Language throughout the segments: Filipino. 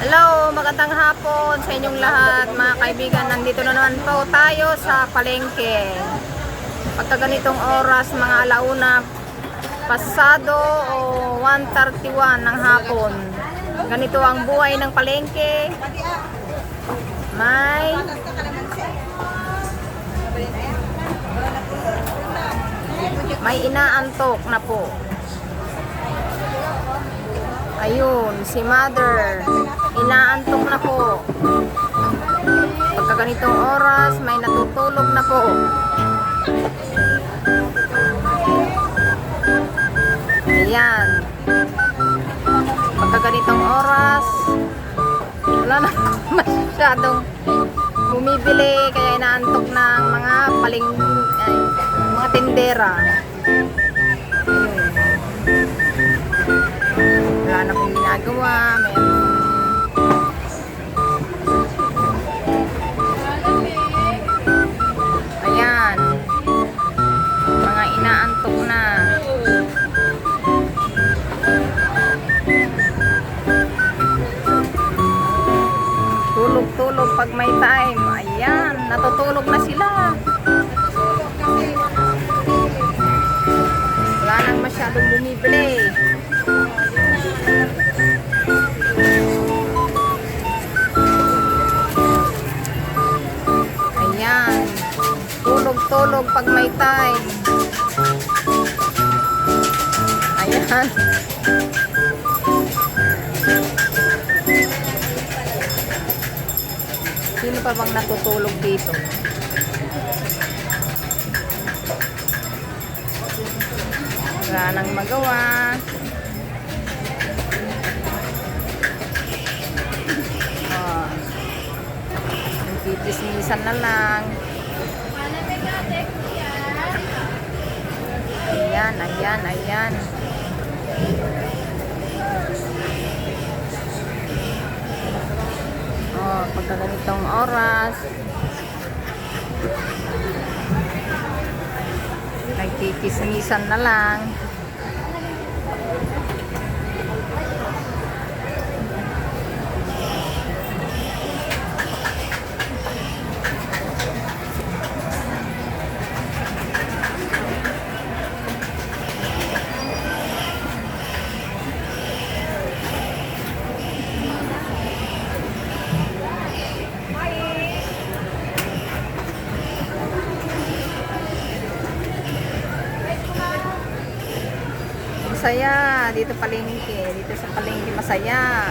Hello, magandang hapon sa inyong lahat mga kaibigan. Nandito na naman po tayo sa palengke. Pagka ganitong oras, mga alauna pasado o 1.31 ng hapon. Ganito ang buhay ng palengke. May may inaantok na po. Ayun, si mother. Inaantok na po. Pagka ganitong oras, may natutulog na po. Ayan. Pagka ganitong oras, wala na masyadong bumibili kaya inaantok ng mga paling ay, mga tindera. Wala na pong ginagawa. Meron Ayan. Mga inaantok na. Tulog-tulog pag may time. Ayan. Natutulog na sila. Wala nang masyadong bumibili. Pag may time. Ayan. Sino pa bang natutulog dito? Wala nang magawa. Oh. Nagtitismisan na lang. Ayan, ayan, ayan. Oh, pagka ganitong oras. Nagtitismisan na lang. Masaya dito palengke, dito sa palengke masaya.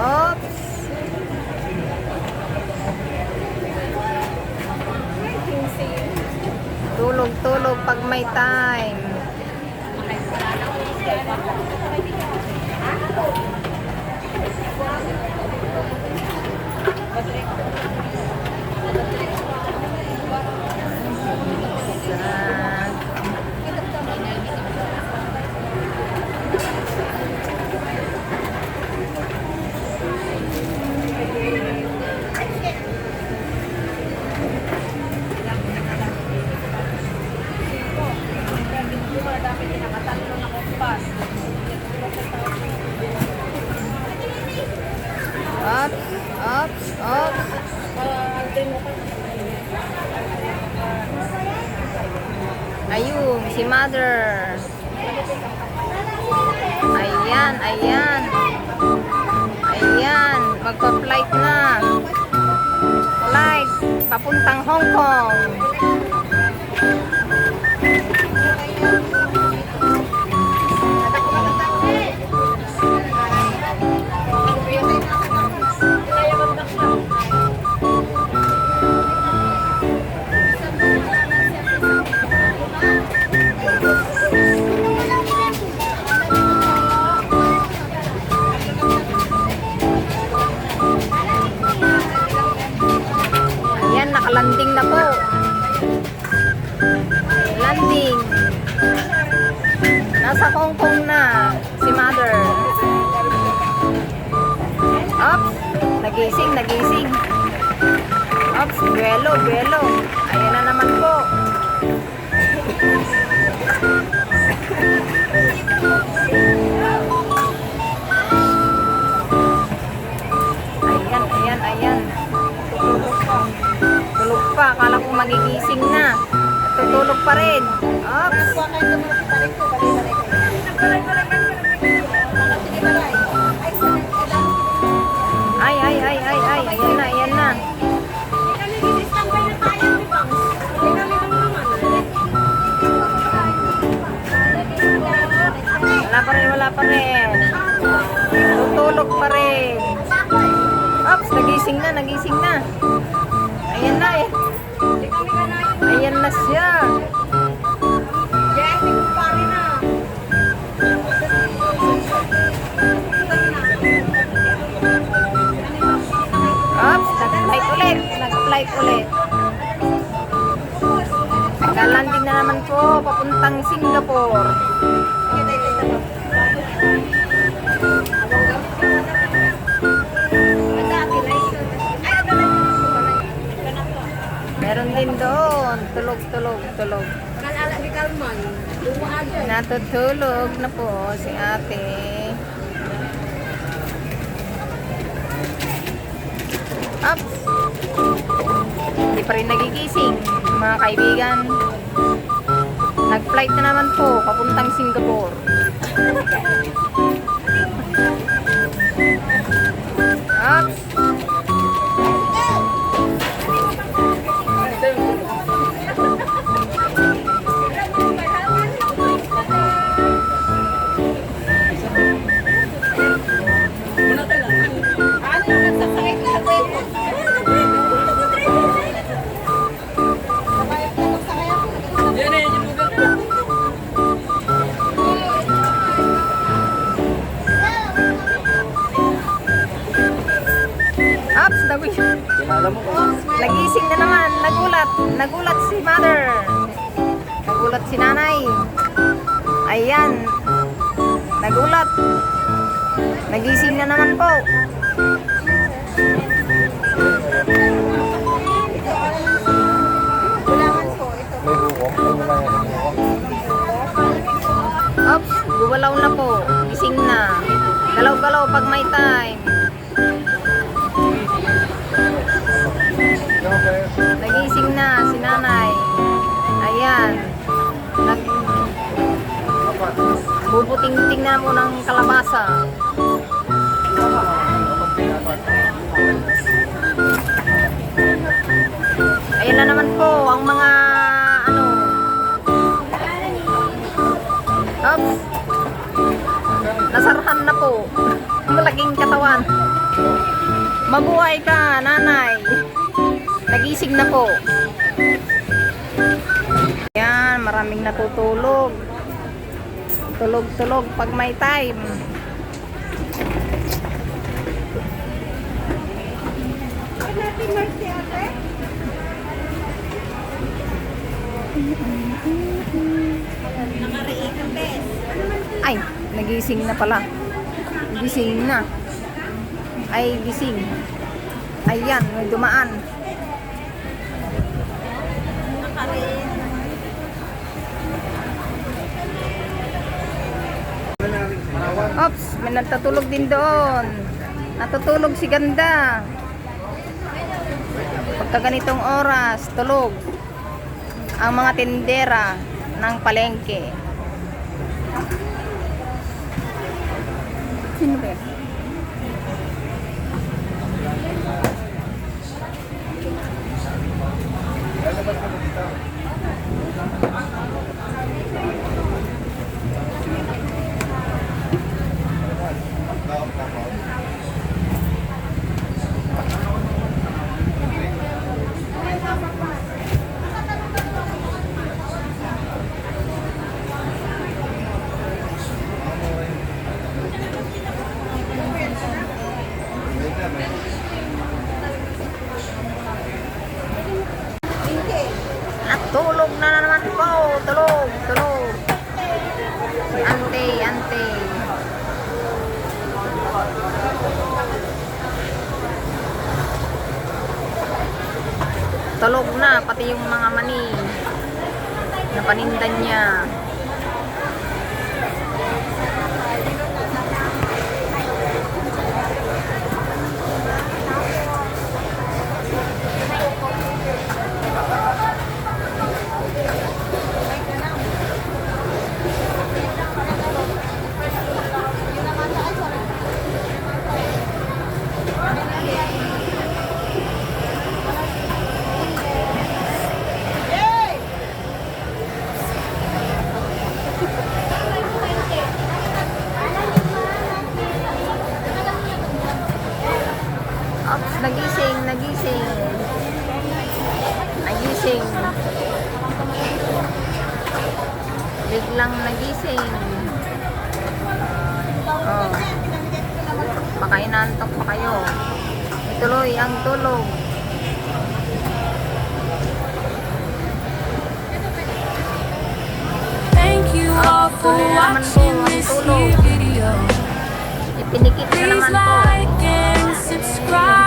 Oops. Tulog-tulog pag may time. Sa- Up, up, up. Ayun, si mother. Ayan, ayan. Ayan, magpa-flight na. Flight, papuntang Hong Kong. Nasa Hong Kong na si mother. Ops, nagising, nagising. Ops, buwelo, buwelo. Ayan na naman po. Ayan, ayan, ayan. Tulog pa. Akala ko magigising na. Tutulog pa rin. Ops. Ay, ay, ay, ay, ay. Ayan na, ayan na. Wala pa rin, wala pa rin. Tutulog pa rin. Ops, nagising na, nagising na. Ayan na eh. Ayan na siya. Nag-flight ulit. Nagka-landing na naman po, papuntang Singapore. Meron din doon. Tulog, tulog, tulog. Natutulog na po si ate. Ups! Hindi pa rin nagigising, mga kaibigan. Nag-flight na naman po, papuntang Singapore. Ups! Nagising na naman, nagulat. Nagulat si mother. Nagulat si nanay. Ayan. Nagulat. Nagising na naman po. Bubuting-ting na mo ng kalabasa. Ayan na naman po ang mga ano. Oops. Nasarahan na po. Malaking katawan. Mabuhay ka, nanay. Nagising na po. Yan, maraming natutulog. Tulog-tulog pag may time. Ay, nagising na pala. Gising na. Ay, gising. Ayan, may dumaan. Ops, may natutulog din doon. Natutulog si ganda. Pagka ganitong oras, tulog. Ang mga tindera ng palengke. Sino ba? naman po. Oh, tulog, tulog. Si ante, ante. Tulog na, pati yung mga mani. Napanindan niya. Inantok pa kayo. Ituloy ang tulog. Thank you all for watching this here video. Ipinikit na Please naman po. like and subscribe